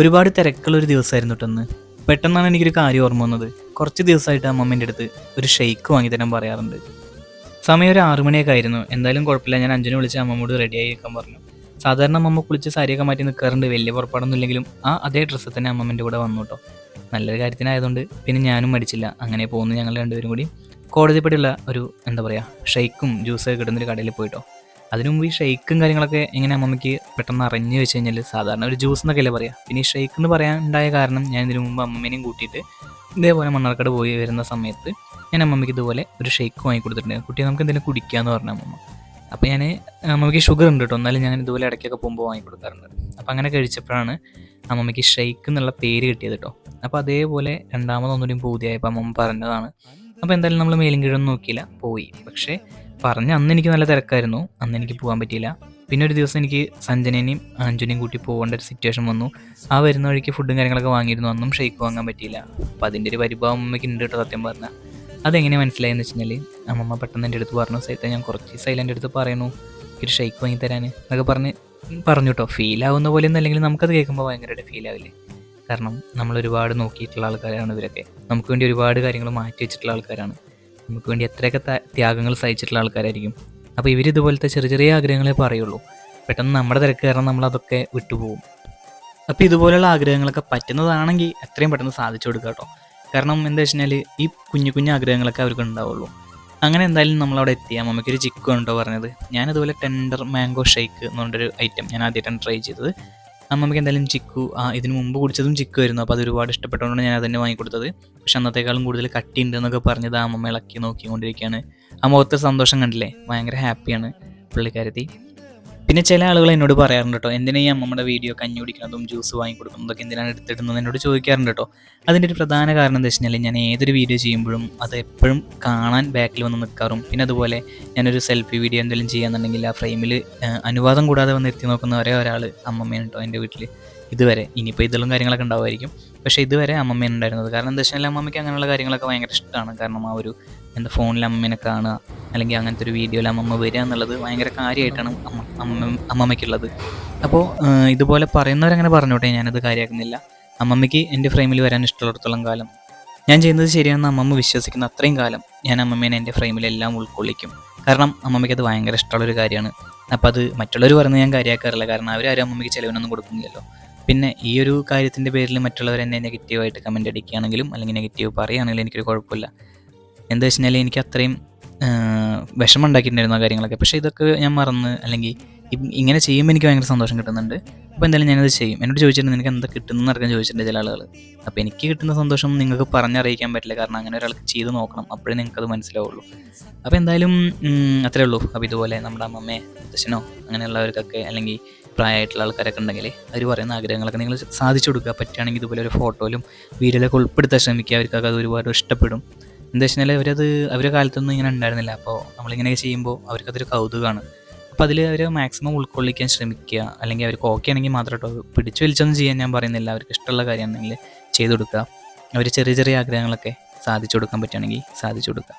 ഒരുപാട് തിരക്കുള്ള ഒരു ദിവസമായിരുന്നു കേട്ടൊന്ന് പെട്ടെന്നാണ് എനിക്കൊരു കാര്യം ഓർമ്മ വന്നത്. കുറച്ച് ദിവസമായിട്ട് അമ്മമ്മേന്റെ അടുത്ത് ഒരു ഷെയ്ക്ക് വാങ്ങി തരാൻ പറയാറുണ്ട്. സമയം ഒരു ആറു മണിയൊക്കെ ആയിരുന്നു. എന്തായാലും കുഴപ്പമില്ല. ഞാൻ അഞ്ചിനെ വിളിച്ച് അമ്മമ്മോട് റെഡിയായി നിൽക്കാൻ പറഞ്ഞു. സാധാരണ അമ്മമ്മ കുളിച്ച് സാരിയൊക്കെ മാറ്റി നിൽക്കാറുണ്ട്. വലിയ പുറപ്പാടൊന്നും ഇല്ലെങ്കിലും ആ അതേ ഡ്രസ്സിൽ തന്നെ അമ്മമ്മന്റെ കൂടെ വന്നു കേട്ടോ നല്ലൊരു കാര്യത്തിനായതുകൊണ്ട് പിന്നെ ഞാനും മടിച്ചില്ല. അങ്ങനെ പോകുന്നു ഞങ്ങൾ രണ്ടുപേരും കൂടി. കോടതിപ്പടിയുള്ള ഒരു എന്താ പറയുക ഷെയ്ക്കും ജ്യൂസൊക്കെ കിട്ടുന്നൊരു കടയിൽ പോയിട്ടോ അതിനു മുമ്പ് ഈ ഷെയ്ക്കും കാര്യങ്ങളൊക്കെ എങ്ങനെ അമ്മമ്മയ്ക്ക് പെട്ടെന്ന് അറിഞ്ഞു വെച്ച് കഴിഞ്ഞാൽ സാധാരണ ഒരു ജ്യൂസ് എന്നൊക്കെയല്ലേ പറയാം. പിന്നെ ഈ ഷെയ്ക്ക് എന്ന് പറയാൻ ഉണ്ടായ കാരണം ഞാൻ ഇതിനു മുമ്പ് അമ്മമ്മേനെയും കൂട്ടിയിട്ട് ഇതേപോലെ മണ്ണാർക്കാട് പോയി വരുന്ന സമയത്ത് ഞാൻ അമ്മമ്മയ്ക്ക് ഇതുപോലെ ഒരു ഷെയ്ക്ക് വാങ്ങി കൊടുത്തിട്ടുണ്ട്. കുട്ടിയെ നമുക്ക് എന്തെങ്കിലും കുടിക്കാമെന്ന് പറഞ്ഞു അമ്മമ്മ. അപ്പോൾ ഞാൻ അമ്മമ്മയ്ക്ക് ഷുഗർ ഉണ്ട് കേട്ടോ എന്നാലും ഞാൻ ഇതുപോലെ ഇടയ്ക്കൊക്കെ പോകുമ്പോൾ വാങ്ങി കൊടുക്കാറുണ്ട്. അപ്പോൾ അങ്ങനെ കഴിച്ചപ്പോഴാണ് അമ്മമ്മയ്ക്ക് ഷെയ്ക്ക് എന്നുള്ള പേര് കിട്ടിയത് കേട്ടോ അപ്പോൾ അതേപോലെ രണ്ടാമതൊന്നുകൂടി പൂതിയായപ്പോൾ അമ്മമ്മ പറഞ്ഞതാണ്. അപ്പോൾ എന്തായാലും നമ്മൾ മേലും കീഴൊന്നും നോക്കിയില്ല. പോയി. പക്ഷേ പറഞ്ഞ അന്ന് എനിക്ക് നല്ല തിരക്കായിരുന്നു. അന്ന് എനിക്ക് പോകാൻ പറ്റിയില്ല. പിന്നെ ഒരു ദിവസം എനിക്ക് സഞ്ജനേനെയും അഞ്ജുനെയും കൂട്ടി പോകേണ്ട ഒരു സിറ്റുവേഷൻ വന്നു. ആ വരുന്ന വഴിക്ക് ഫുഡും കാര്യങ്ങളൊക്കെ വാങ്ങിയിരുന്നു. അന്നും ഷെയ്ക്ക് വാങ്ങാൻ പറ്റിയില്ല. അപ്പോൾ അതിന്റെ ഒരു പരിഭവം അമ്മയ്ക്ക് ഉണ്ട് കേട്ടോ സത്യം പറഞ്ഞാൽ അതെങ്ങനെ മനസ്സിലായെന്ന് വെച്ച് അമ്മമ്മ പെട്ടെന്ന് എന്റെ അടുത്ത് പറഞ്ഞു സൈത്ത ഞാൻ കുറച്ച് എന്റെ അടുത്ത് പറയുന്നു ഒരു ഷെയ്ക്ക് വാങ്ങി തരാൻ എന്നൊക്കെ പറഞ്ഞ് പറഞ്ഞു കേട്ടോ ഫീൽ ആവുന്ന പോലെ ഒന്നും അല്ലെങ്കിൽ നമുക്കത് കേൾക്കുമ്പോൾ ഭയങ്കരമായിട്ട് ഫീൽ ആവില്ലേ? കാരണം നമ്മൾ ഒരുപാട് നോക്കിയിട്ടുള്ള ആൾക്കാരാണ് ഇവരൊക്കെ. നമുക്ക് വേണ്ടി ഒരുപാട് കാര്യങ്ങൾ മാറ്റി വെച്ചിട്ടുള്ള ആൾക്കാരാണ്. നമുക്ക് വേണ്ടി എത്രയൊക്കെ ത്യാഗങ്ങൾ സഹിച്ചിട്ടുള്ള ആൾക്കാരായിരിക്കും. അപ്പോൾ ഇവർ ഇതുപോലത്തെ ചെറിയ ചെറിയ ആഗ്രഹങ്ങളെ പറയുള്ളൂ. പെട്ടെന്ന് നമ്മുടെ തിരക്ക് കാരണം നമ്മൾ അതൊക്കെ വിട്ടുപോകും. അപ്പോൾ ഇതുപോലെയുള്ള ആഗ്രഹങ്ങളൊക്കെ പറ്റുന്നതാണെങ്കിൽ എത്രയും പെട്ടെന്ന് സാധിച്ചു കൊടുക്കുക കേട്ടോ. കാരണം എന്താ വെച്ച് കഴിഞ്ഞാൽ ഈ കുഞ്ഞു കുഞ്ഞു ആഗ്രഹങ്ങളൊക്കെ അവർക്ക് ഉണ്ടാവുള്ളൂ. അങ്ങനെ എന്തായാലും നമ്മളവിടെ എത്തിയാൽ അമ്മയ്ക്കൊരു ചിക്കു ഉണ്ടോ പറഞ്ഞത്? ഞാനതുപോലെ ടെൻഡർ മാംഗോ ഷേക്ക് എന്ന് പറഞ്ഞൊരു ഐറ്റം ഞാൻ ആദ്യമായിട്ടാണ് ട്രൈ ചെയ്തത്. അമ്മമ്മയ്ക്ക് എന്തായാലും ചിക്കു ഇതിന് മുമ്പ് കുടിച്ചതും ചിക്കു ആയിരുന്നു. അപ്പോൾ അത് ഒരുപാട് ഇഷ്ടപ്പെട്ടുകൊണ്ടാണ് ഞാൻ അതന്നെ വാങ്ങിക്കൊടുത്തത്. പക്ഷെ അന്നത്തേക്കാളും കൂടുതൽ കട്ടി എന്നൊക്കെ പറഞ്ഞത് ആ അമ്മമ്മ ഇളക്കി നോക്കിക്കൊണ്ടിരിക്കുകയാണ്. ആ മുഖത്തെ സന്തോഷം കണ്ടില്ലേ? ഭയങ്കര ഹാപ്പിയാണ് പുള്ളിക്കാരത്തി. പിന്നെ ചില ആളുകൾ എന്നോട് പറയാറുണ്ട് കേട്ടോ എന്തിനാ ഈ അമ്മമ്മയുടെ വീഡിയോ കഞ്ഞി കുടിക്കുന്നതും ജ്യൂസ് വാങ്ങി കൊടുക്കുന്നതൊക്കെ എന്തിനാണ് എടുത്തിടുന്നത് എന്നോട് ചോദിക്കാറുണ്ട് കേട്ടോ അതിന്റെ ഒരു പ്രധാന കാരണം എന്താ വെച്ച് ഞാൻ ഏതൊരു വീഡിയോ ചെയ്യുമ്പോഴും അത് എപ്പോഴും കാണാൻ ബാക്കിൽ വന്ന് നിൽക്കാറും പിന്നെ അതുപോലെ ഞാനൊരു സെൽഫി വീഡിയോ എന്തെങ്കിലും ചെയ്യാന്നുണ്ടെങ്കിൽ ആ ഫ്രെയിമിൽ അനുവാദം കൂടാതെ വന്ന് എത്തി നോക്കുന്ന ഒരേ ഒരാൾ അമ്മമ്മയാണ് കേട്ടോ എന്റെ വീട്ടിൽ ഇതുവരെ. ഇനിയിപ്പോൾ ഇതിലും കാര്യങ്ങളൊക്കെ ഉണ്ടാവുമായിരിക്കും. പക്ഷേ ഇതുവരെ അമ്മമ്മ ഉണ്ടായിരുന്നത്. കാരണം എന്താ വെച്ചാൽ അമ്മമ്മയ്ക്ക് അങ്ങനെയുള്ള കാര്യങ്ങളൊക്കെ ഭയങ്കര ഇഷ്ടമാണ് കാരണം ആ ഒരു എന്താ ഫോണിൽ അമ്മേനെ കാണുക അല്ലെങ്കിൽ അങ്ങനത്തെ ഒരു വീഡിയോയിൽ അമ്മമ്മ വരിക എന്നുള്ളത് ഭയങ്കര കാര്യമായിട്ടാണ് അമ്മ അമ്മ അമ്മമ്മയ്ക്കുള്ളത്. അപ്പോൾ ഇതുപോലെ പറയുന്നവരങ്ങനെ പറഞ്ഞോട്ടെ ഞാനത് കാര്യമാക്കുന്നില്ല അമ്മമ്മയ്ക്ക് എന്റെ ഫ്രെയിമിൽ വരാൻ ഇഷ്ടമുള്ളിടത്തോളം കാലം. ഞാൻ ചെയ്യുന്നത് ശരിയാണെന്ന് അമ്മമ്മ വിശ്വസിക്കുന്ന അത്രയും കാലം ഞാൻ അമ്മമ്മേനെ എന്റെ ഫ്രെയിമിലെല്ലാം ഉൾക്കൊള്ളിക്കും. കാരണം അമ്മമ്മയ്ക്ക് അത് ഭയങ്കര ഇഷ്ടമുള്ളൊരു കാര്യമാണ്. അപ്പോൾ അത് മറ്റുള്ളവർ പറയുന്നത് ഞാൻ കാര്യമാക്കാറില്ല കാരണം അവരാരും അമ്മമ്മയ്ക്ക് ചിലവിനൊന്നും കൊടുക്കുന്നില്ലല്ലോ. പിന്നെ ഈ ഒരു കാര്യത്തിന്റെ പേരിൽ മറ്റുള്ളവർ എന്നെ നെഗറ്റീവായിട്ട് കമന്റ് അടിക്കുകയാണെങ്കിലും അല്ലെങ്കിൽ നെഗറ്റീവ് പറയുകയാണെങ്കിലും എനിക്കൊരു കുഴപ്പമില്ല. എന്താ വെച്ച് കഴിഞ്ഞാൽ എനിക്ക് അത്രയും വിഷമം ഉണ്ടാക്കിയിട്ടുണ്ടായിരുന്നു ആ കാര്യങ്ങളൊക്കെ. പക്ഷേ ഇതൊക്കെ ഞാൻ മറന്ന് അല്ലെങ്കിൽ ഇങ്ങനെ ചെയ്യുമ്പോൾ എനിക്ക് ഭയങ്കര സന്തോഷം കിട്ടുന്നുണ്ട്. അപ്പോൾ എന്തായാലും ഞാനത് ചെയ്യും. എന്നോട് ചോദിച്ചിട്ടുണ്ട് നിനക്ക് എന്താ കിട്ടുന്ന അറിയാൻ ചോദിച്ചിട്ടുണ്ട് ചില ആളുകൾ. അപ്പോൾ എനിക്ക് കിട്ടുന്ന സന്തോഷം നിങ്ങൾക്ക് പറഞ്ഞറിയിക്കാൻ പറ്റില്ല. കാരണം അങ്ങനെ ഒരാൾക്ക് ചെയ്ത് നോക്കണം. അപ്പോഴേ നിങ്ങൾക്കത് മനസ്സിലാവുള്ളൂ. അപ്പോൾ എന്തായാലും അത്രേ ഉള്ളൂ. അപ്പോൾ ഇതുപോലെ നമ്മുടെ അമ്മമ്മേ മുത്തശ്ശനോ അങ്ങനെയുള്ളവർക്കൊക്കെ അല്ലെങ്കിൽ പ്രായമായിട്ടുള്ള ആൾക്കാരൊക്കെ ഉണ്ടെങ്കിൽ അവർ പറയുന്ന ആഗ്രഹങ്ങളൊക്കെ നിങ്ങൾ സാധിച്ചു കൊടുക്കുക. പറ്റുകയാണെങ്കിൽ ഇതുപോലെ ഒരു ഫോട്ടോയിലും വീഡിയോയിലൊക്കെ ഉൾപ്പെടുത്താൻ ശ്രമിക്കുക. അവർക്കൊക്കെ അത് ഒരുപാട് ഇഷ്ടപ്പെടും. എന്താ വെച്ച് കഴിഞ്ഞാൽ അവരത് അവരുടെ കാലത്തൊന്നും ഇങ്ങനെ ഉണ്ടായിരുന്നില്ല. അപ്പോൾ നമ്മളിങ്ങനെ ചെയ്യുമ്പോൾ അവർക്കതൊരു കൗതുകമാണ് അപ്പോൾ അതിൽ അവർ മാക്സിമം ഉൾക്കൊള്ളിക്കാൻ ശ്രമിക്കുക. അല്ലെങ്കിൽ അവർക്ക് ഓക്കെ ആണെങ്കിൽ മാത്രം കേട്ടോ. പിടിച്ചു വലിച്ചൊന്നും ചെയ്യാൻ ഞാൻ പറയുന്നില്ല. അവർക്ക് ഇഷ്ടമുള്ള കാര്യമാണെങ്കിൽ ചെയ്തു കൊടുക്കുക. അവർ ചെറിയ ചെറിയ ആഗ്രഹങ്ങളൊക്കെ സാധിച്ചു കൊടുക്കാൻ പറ്റുകയാണെങ്കിൽ സാധിച്ചു കൊടുക്കുക.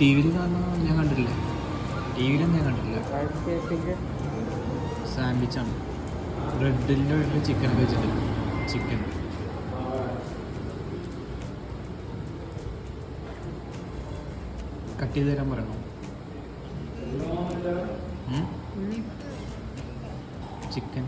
ടി വിയിൽ കാണാൻ ഞാൻ കണ്ടിട്ടില്ല. ടി വിയിലൊന്നും ഞാൻ കണ്ടിട്ടില്ല. സാൻഡ്വിച്ചാണ്. ബ്രെഡിന്റെ വീട്ടിൽ ചിക്കൻ വെച്ചിട്ടുണ്ട്. ചിക്കൻ കട്ട് ചെയ്ത് തരാൻ പറയണോ? ചിക്കൻ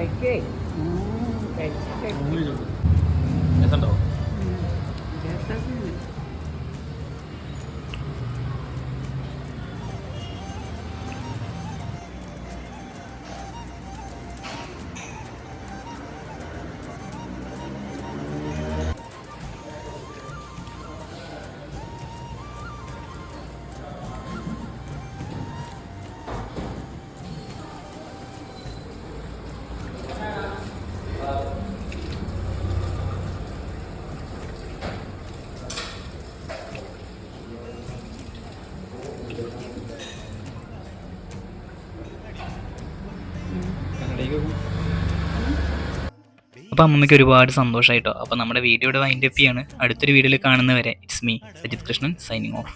കഴിക്കേ. കഴിച്ചിട്ട് അപ്പോൾ അമ്മമ്മയ്ക്ക് ഒരുപാട് സന്തോഷമായിട്ടോ അപ്പോൾ നമ്മുടെ വീഡിയോയുടെ വൈൻഡപ്പിയാണ് അടുത്തൊരു വീഡിയോയിൽ കാണുന്നവരെ it's me Sajith Krishnan signing off